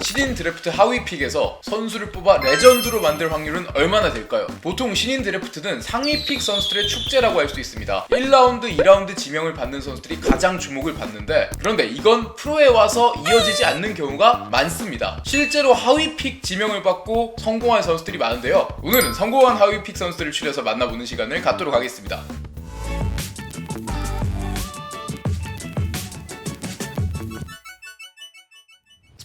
신인 드래프트 하위 픽에서 선수를 뽑아 레전드로 만들 확률은 얼마나 될까요? 보통 신인 드래프트는 상위 픽 선수들의 축제라고 할 수 있습니다. 1라운드, 2라운드 지명을 받는 선수들이 가장 주목을 받는데 그런데 이건 프로에 와서 이어지지 않는 경우가 많습니다. 실제로 하위 픽 지명을 받고 성공한 선수들이 많은데요. 오늘은 성공한 하위 픽 선수들을 추려서 만나보는 시간을 갖도록 하겠습니다.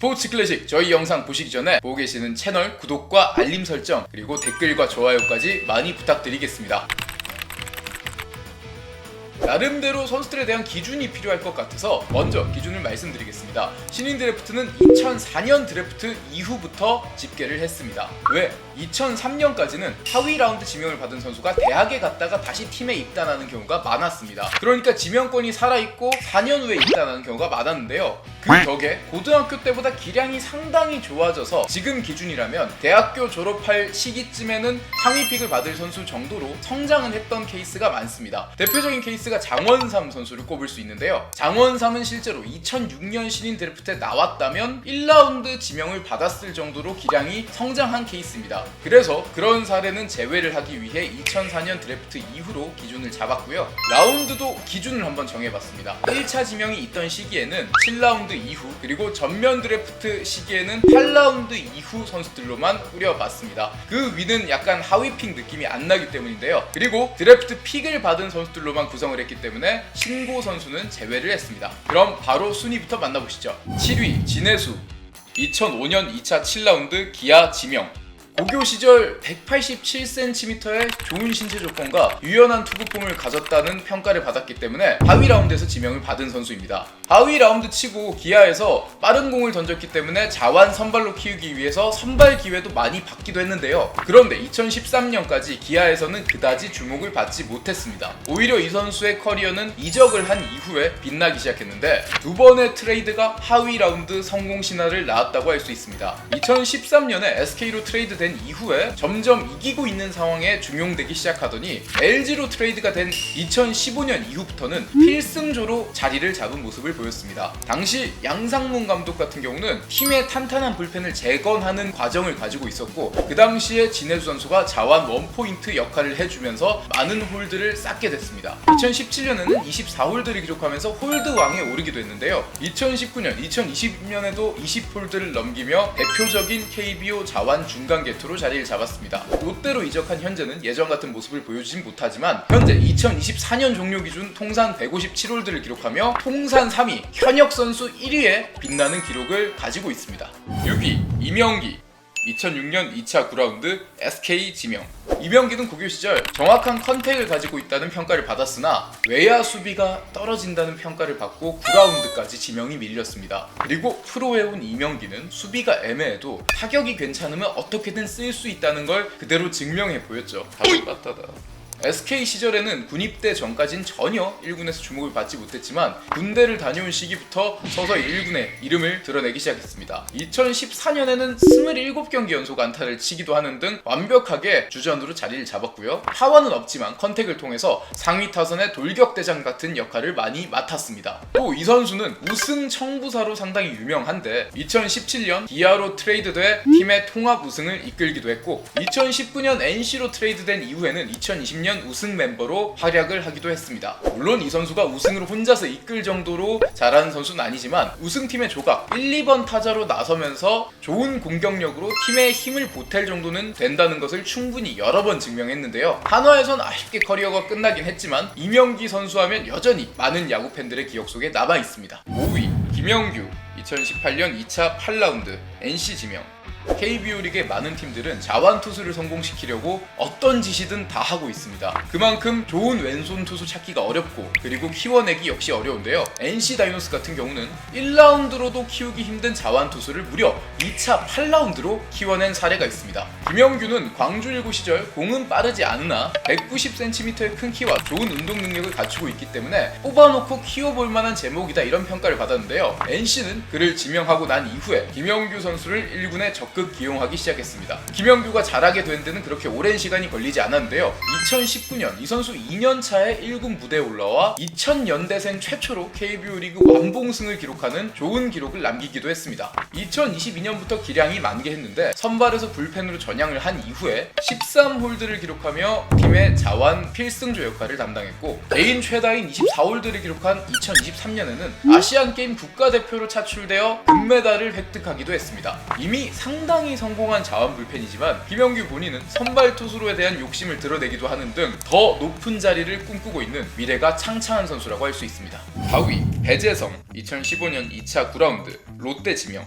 스포츠 클래식 저희 영상 보시기 전에 보고 계시는 채널 구독과 알림 설정 그리고 댓글과 좋아요까지 많이 부탁드리겠습니다. 나름대로 선수들에 대한 기준이 필요할 것 같아서 먼저 기준을 말씀드리겠습니다. 신인 드래프트는 2004년 드래프트 이후부터 집계를 했습니다. 왜? 2003년까지는 하위 라운드 지명을 받은 선수가 대학에 갔다가 다시 팀에 입단하는 경우가 많았습니다. 그러니까 지명권이 살아있고 4년 후에 입단하는 경우가 많았는데요. 그 덕에 고등학교 때보다 기량이 상당히 좋아져서 지금 기준이라면 대학교 졸업할 시기쯤에는 상위 픽을 받을 선수 정도로 성장은 했던 케이스가 많습니다. 대표적인 케이스가 장원삼 선수를 꼽을 수 있는데요. 장원삼은 실제로 2006년 신인 드래프트에 나왔다면 1라운드 지명을 받았을 정도로 기량이 성장한 케이스입니다. 그래서 그런 사례는 제외를 하기 위해 2004년 드래프트 이후로 기준을 잡았고요. 라운드도 기준을 한번 정해봤습니다. 1차 지명이 있던 시기에는 7라운드 이후 그리고 전면 드래프트 시기에는 8라운드 이후 선수들로만 꾸려봤습니다. 그 위는 약간 하위픽 느낌이 안 나기 때문인데요. 그리고 드래프트 픽을 받은 선수들로만 구성을 했기 때문에 신고 선수는 제외를 했습니다. 그럼 바로 순위부터 만나보시죠. 7위 진해수 2005년 2차 7라운드 기아 지명 고교 시절 187cm의 좋은 신체 조건과 유연한 투구폼을 가졌다는 평가를 받았기 때문에 하위 라운드에서 지명을 받은 선수입니다. 하위 라운드 치고 기아에서 빠른 공을 던졌기 때문에 자완 선발로 키우기 위해서 선발 기회도 많이 받기도 했는데요. 그런데 2013년까지 기아에서는 그다지 주목을 받지 못했습니다. 오히려 이 선수의 커리어는 이적을 한 이후에 빛나기 시작했는데 두 번의 트레이드가 하위 라운드 성공 신화를 낳았다고 할 수 있습니다. 2013년에 SK로 트레이드 된 이후에 점점 이기고 있는 상황에 중용되기 시작하더니 LG로 트레이드가 된 2015년 이후부터는 필승조로 자리를 잡은 모습을 보였습니다. 당시 양상문 감독 같은 경우는 팀의 탄탄한 불펜을 재건하는 과정을 가지고 있었고 그 당시에 진해수 선수가 자완 원포인트 역할을 해주면서 많은 홀드를 쌓게 됐습니다. 2017년에는 24홀드를 기록하면서 홀드 왕에 오르기도 했는데요. 2019년, 2020년에도 20홀드를 넘기며 대표적인 KBO 자완 중간 개 투로 자리를 잡았습니다. 롯데로 이적한 현재는 예전 같은 모습을 보여주진 못하지만 현재 2024년 종료 기준 통산 157홀드를 기록하며 통산 3위, 현역 선수 1위에 빛나는 기록을 가지고 있습니다. 6위 이명기 2006년 2차 9라운드 SK 지명. 이명기는 고교 시절 정확한 컨택을 가지고 있다는 평가를 받았으나 외야 수비가 떨어진다는 평가를 받고 9라운드까지 지명이 밀렸습니다. 그리고 프로에 온 이명기는 수비가 애매해도 타격이 괜찮으면 어떻게든 쓸 수 있다는 걸 그대로 증명해 보였죠. 빠따다. SK 시절에는 군입대 전까진 전혀 1군에서 주목을 받지 못했지만 군대를 다녀온 시기부터 서서히 1군에 이름을 드러내기 시작했습니다. 2014년에는 27경기 연속 안타를 치기도 하는 등 완벽하게 주전으로 자리를 잡았고요. 하와는 없지만 컨택을 통해서 상위 타선의 돌격대장 같은 역할을 많이 맡았습니다. 또 이 선수는 우승 청부사로 상당히 유명한데 2017년 기아로 트레이드돼 팀의 통합 우승을 이끌기도 했고 2019년 NC로 트레이드된 이후에는 2020년 우승 멤버로 활약을 하기도 했습니다. 물론 이 선수가 우승을 혼자서 이끌 정도로 잘하는 선수는 아니지만 우승팀의 조각 1, 2번 타자로 나서면서 좋은 공격력으로 팀의 힘을 보탤 정도는 된다는 것을 충분히 여러 번 증명했는데요. 한화에선 아쉽게 커리어가 끝나긴 했지만 이명기 선수 하면 여전히 많은 야구 팬들의 기억 속에 남아 있습니다. 5위 김영규 2018년 2차 8라운드 NC 지명 KBO 리그의 많은 팀들은 자완 투수를 성공시키려고 어떤 짓이든 다 하고 있습니다. 그만큼 좋은 왼손 투수 찾기가 어렵고 그리고 키워내기 역시 어려운데요. NC 다이노스 같은 경우는 1라운드로도 키우기 힘든 자완 투수를 무려 2차 8라운드로 키워낸 사례가 있습니다. 김영규는 광주 일고 시절 공은 빠르지 않으나 190cm의 큰 키와 좋은 운동 능력을 갖추고 있기 때문에 뽑아놓고 키워볼 만한 제목이다 이런 평가를 받았는데요. NC는 그를 지명하고 난 이후에 김영규 선수를 1군에 적극 적극 기용하기 시작했습니다. 김영규가 잘하게 된 데는 그렇게 오랜 시간이 걸리지 않았는데요. 2019년 이 선수 2년 차에 1군 무대에 올라와 2000년대생 최초로 KBO 리그 완봉승을 기록하는 좋은 기록을 남기기도 했습니다. 2022년부터 기량이 만개했는데 선발에서 불펜으로 전향을 한 이후에 13홀드를 기록하며 팀의 자완 필승조 역할을 담당했고 개인 최다인 24홀드를 기록한 2023년에는 아시안 게임 국가대표로 차출되어 금메달을 획득하기도 했습니다. 이미 상 당히 성공한 자완 불펜이지만 김영규 본인은 선발 투수로에 대한 욕심을 드러내기도 하는 등 더 높은 자리를 꿈꾸고 있는 미래가 창창한 선수라고 할 수 있습니다. 4위 배재성 2015년 2차 9라운드 롯데 지명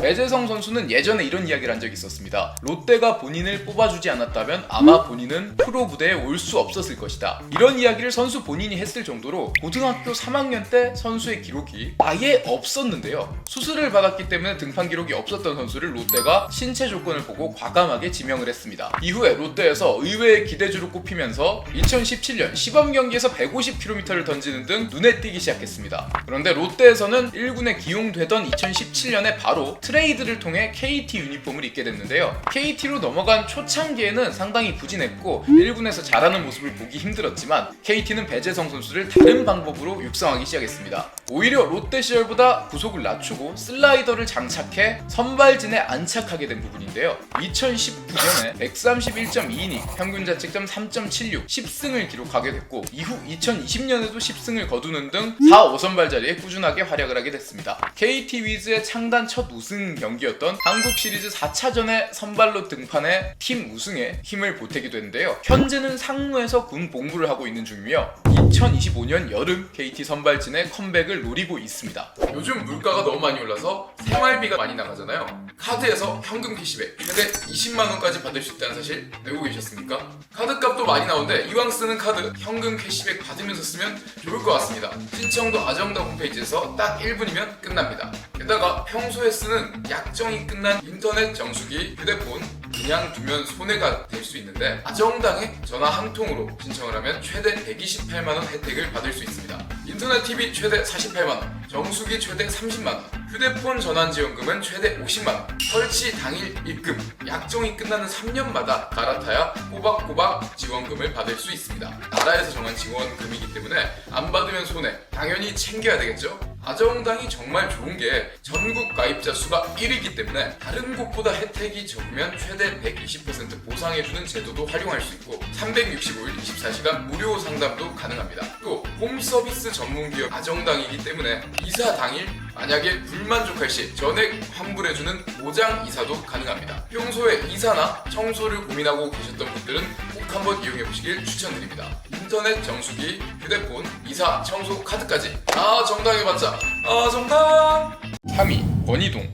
배재성 선수는 예전에 이런 이야기를 한 적이 있었습니다. 롯데가 본인을 뽑아주지 않았다면 아마 본인은 프로 무대에 올 수 없었을 것이다. 이런 이야기를 선수 본인이 했을 정도로 고등학교 3학년 때 선수의 기록이 아예 없었는데요. 수술을 받았기 때문에 등판 기록이 없었던 선수를 롯데가 신체 조건을 보고 과감하게 지명을 했습니다. 이후에 롯데에서 의외의 기대주로 꼽히면서 2017년 시범 경기에서 150km를 던지는 등 눈에 띄기 시작했습니다. 그런데 롯데에서는 1군에 기용되던 2017년에 바로 트레이드를 통해 KT 유니폼을 입게 됐는데요. KT로 넘어간 초창기에는 상당히 부진했고 1군에서 잘하는 모습을 보기 힘들었지만 KT는 배재성 선수를 다른 방법으로 육성하기 시작했습니다. 오히려 롯데 시절보다 구속을 낮추고 슬라이더를 장착해 선발진에 안착하게 된 부분인데요. 2019년에 131.2이닝, 평균 자책점 3.76, 10승을 기록하게 됐고 이후 2020년에도 10승을 거두는 등 4, 5선발 자리에 꾸준하게 활약을 하게 됐습니다. KT 위즈의 창단 첫 우승 경기였던 한국 시리즈 4차전에 선발로 등판해 팀 우승에 힘을 보태기도 했는데요. 현재는 상무에서 군 복무를 하고 있는 중이며 2025년 여름 KT 선발진의 컴백을 노리고 있습니다. 요즘 물가가 너무 많이 올라서 생활비가 많이 나가잖아요. 카드에서 현금 캐시백 최대 20만 원까지 받을 수 있다는 사실 알고 계셨습니까? 카드값도 많이 나오는데 이왕 쓰는 카드 현금 캐시백 받으면서 쓰면 좋을 것 같습니다. 신청도 아정당 홈페이지에서 딱 1분이면 끝납니다. 게다가 평소에 쓰는 약정이 끝난 인터넷 정수기, 휴대폰 그냥 두면 손해가 될 수 있는데 아정당에 전화 한 통으로 신청을 하면 최대 128만 원 혜택을 받을 수 있습니다. 인터넷 TV 최대 48만 원, 정수기 최대 30만 원, 휴대폰 전환 지원금은 최대 50만 원, 설치 당일 입금, 약정이 끝나는 3년마다 갈아타야 꼬박꼬박 지원금을 받을 수 있습니다. 나라에서 정한 지원금이기 때문에 안 받으면 손해, 당연히 챙겨야 되겠죠? 아정당이 정말 좋은 게 전국 가입자 수가 1위기 때문에 다른 곳보다 혜택이 적으면 최대 120% 보상해주는 제도도 활용할 수 있고 365일 24시간 무료 상담도 가능합니다. 또 홈서비스 전문기업 아정당이기 때문에 이사 당일 만약에 불만족할 시 전액 환불해주는 보장 이사도 가능합니다. 평소에 이사나 청소를 고민하고 계셨던 분들은 꼭 한번 이용해 보시길 추천드립니다. 인터넷 정수기, 휴대폰, 이사, 청소, 카드까지. 아 정당해 봤자. 아 정당! 3위 권희동.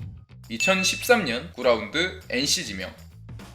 2013년 9라운드 NC 지명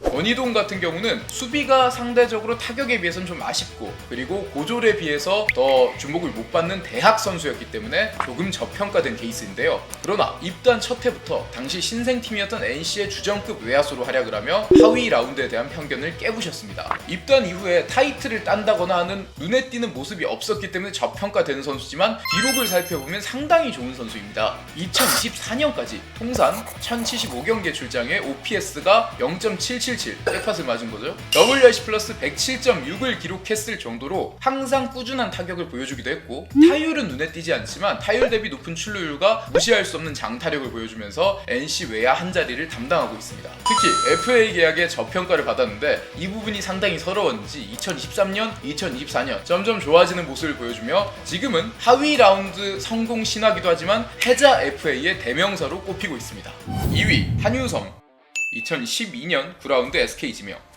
원희동 같은 경우는 수비가 상대적으로 타격에 비해서는 좀 아쉽고 그리고 고졸에 비해서 더 주목을 못 받는 대학 선수였기 때문에 조금 저평가된 케이스인데요. 그러나 입단 첫 해부터 당시 신생팀이었던 NC의 주전급 외야수로 활약을 하며 하위 라운드에 대한 편견을 깨부셨습니다. 입단 이후에 타이틀을 딴다거나 하는 눈에 띄는 모습이 없었기 때문에 저평가되는 선수지만 기록을 살펴보면 상당히 좋은 선수입니다. 2024년까지 통산 1075경기에 출장해 OPS가 0.77 177 백팟을 맞은 거죠. WRC 플러스 107.6을 기록했을 정도로 항상 꾸준한 타격을 보여주기도 했고 타율은 눈에 띄지 않지만 타율 대비 높은 출루율과 무시할 수 없는 장타력을 보여주면서 NC 외야 한 자리를 담당하고 있습니다. 특히 FA 계약에 저평가를 받았는데 이 부분이 상당히 서러웠는지 2023년, 2024년 점점 좋아지는 모습을 보여주며 지금은 하위 라운드 성공 신화기도 하지만 해자 FA의 대명사로 꼽히고 있습니다. 2위 한유섬 2012년 9라운드 SK 지명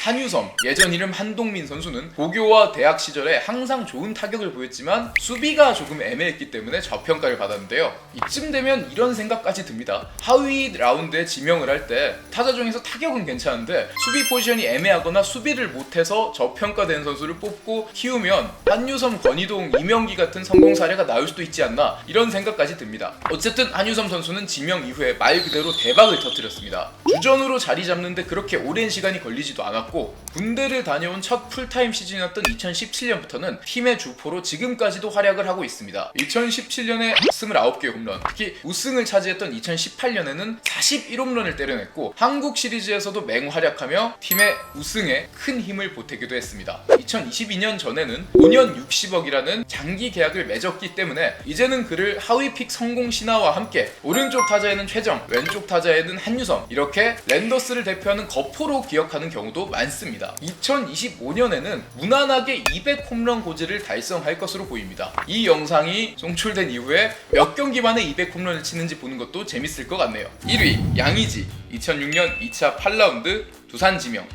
한유섬 예전 이름 한동민 선수는 고교와 대학 시절에 항상 좋은 타격을 보였지만 수비가 조금 애매했기 때문에 저평가를 받았는데요. 이쯤 되면 이런 생각까지 듭니다. 하위 라운드에 지명을 할 때 타자 중에서 타격은 괜찮은데 수비 포지션이 애매하거나 수비를 못해서 저평가된 선수를 뽑고 키우면 한유섬 권희동 이명기 같은 성공 사례가 나올 수도 있지 않나 이런 생각까지 듭니다. 어쨌든 한유섬 선수는 지명 이후에 말 그대로 대박을 터뜨렸습니다. 주전으로 자리 잡는데 그렇게 오랜 시간이 걸리지도 않았고 않았고 군대를 다녀온 첫 풀타임 시즌이었던 2017년부터는 팀의 주포로 지금까지도 활약을 하고 있습니다. 2017년에 29개 홈런, 특히 우승을 차지했던 2018년에는 41홈런을 때려냈고 한국 시리즈에서도 맹활약하며 팀의 우승에 큰 힘을 보태기도 했습니다. 2022년 전에는 5년 60억이라는 장기 계약을 맺었기 때문에 이제는 그를 하위 픽 성공 신화와 함께 오른쪽 타자에는 최정, 왼쪽 타자에는 한유섬 이렇게 랜더스를 대표하는 거포로 기억하는 경우도 많습니다. 2025년에는 무난하게 200 홈런 고지를 달성할 것으로 보입니다. 이 영상이 송출된 이후에 몇 경기 만에 200 홈런을 치는지 보는 것도 재밌을 것 같네요. 1위 양의지 2006년 2차 8라운드 두산 지명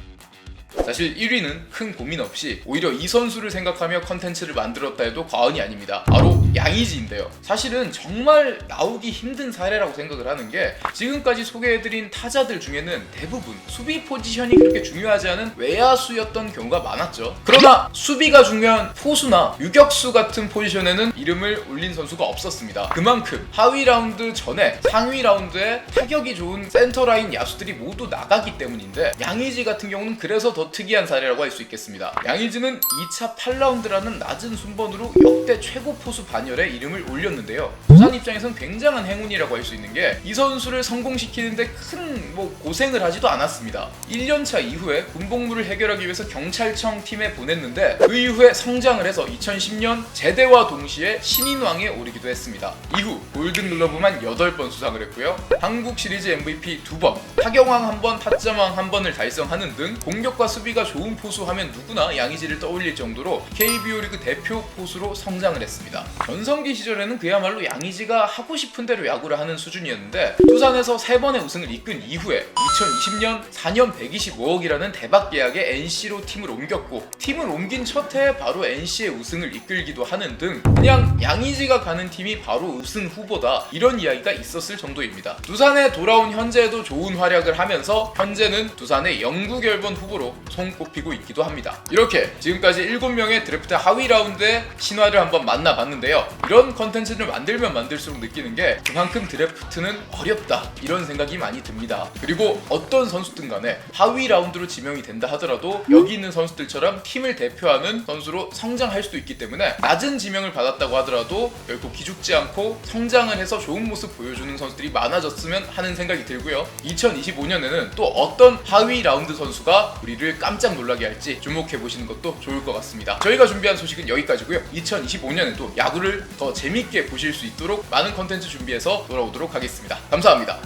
사실 1위는 큰 고민 없이 오히려 이 선수를 생각하며 컨텐츠를 만들었다 해도 과언이 아닙니다. 바로 양의지인데요. 사실은 정말 나오기 힘든 사례라고 생각을 하는 게 지금까지 소개해드린 타자들 중에는 대부분 수비 포지션이 그렇게 중요하지 않은 외야수였던 경우가 많았죠. 그러나 수비가 중요한 포수나 유격수 같은 포지션에는 이름을 올린 선수가 없었습니다. 그만큼 하위 라운드 전에 상위 라운드에 타격이 좋은 센터라인 야수들이 모두 나가기 때문인데 양의지 같은 경우는 그래서 더 특이한 사례라고 할 수 있겠습니다. 양의지는 2차 8라운드라는 낮은 순번으로 역대 최고 포수 반열에 이름을 올렸는데요. 부산 입장에선 굉장한 행운이라고 할 수 있는 게 이 선수를 성공시키는데 큰 뭐 고생을 하지도 않았습니다. 1년차 이후에 군복무를 해결하기 위해서 경찰청 팀에 보냈는데 그 이후에 성장을 해서 2010년 제대와 동시에 신인왕에 오르기도 했습니다. 이후 골든글러브만 8번 수상을 했고요. 한국 시리즈 MVP 2번, 타격왕 1번, 타점왕 1번을 달성하는 등 공격과 수비가 좋은 포수 하면 누구나 양의지를 떠올릴 정도로 KBO 리그 대표 포수로 성장을 했습니다. 전성기 시절에는 그야말로 양의지가 하고 싶은 대로 야구를 하는 수준이었는데 두산에서 3번의 우승을 이끈 이후에 2020년 4년 125억이라는 대박 계약에 NC로 팀을 옮겼고 팀을 옮긴 첫 해에 바로 NC의 우승을 이끌기도 하는 등 그냥 양의지가 가는 팀이 바로 우승 후보다 이런 이야기가 있었을 정도입니다. 두산에 돌아온 현재에도 좋은 활약을 하면서 현재는 두산의 영구 결번 후보로 손꼽히고 있기도 합니다. 이렇게 지금까지 7명의 드래프트 하위 라운드의 신화를 한번 만나봤는데요. 이런 컨텐츠를 만들면 만들수록 느끼는 게 그만큼 드래프트는 어렵다 이런 생각이 많이 듭니다. 그리고 어떤 선수든 간에 하위 라운드로 지명이 된다 하더라도 여기 있는 선수들처럼 팀을 대표하는 선수로 성장할 수도 있기 때문에 낮은 지명을 받았다고 하더라도 결코 기죽지 않고 성장을 해서 좋은 모습 보여주는 선수들이 많아졌으면 하는 생각이 들고요. 2025년에는 또 어떤 하위 라운드 선수가 우리를 깜짝 놀라게 할지 주목해 보시는 것도 좋을 것 같습니다. 저희가 준비한 소식은 여기까지고요. 2025년에도 야구를 더 재밌게 보실 수 있도록 많은 컨텐츠 준비해서 돌아오도록 하겠습니다. 감사합니다.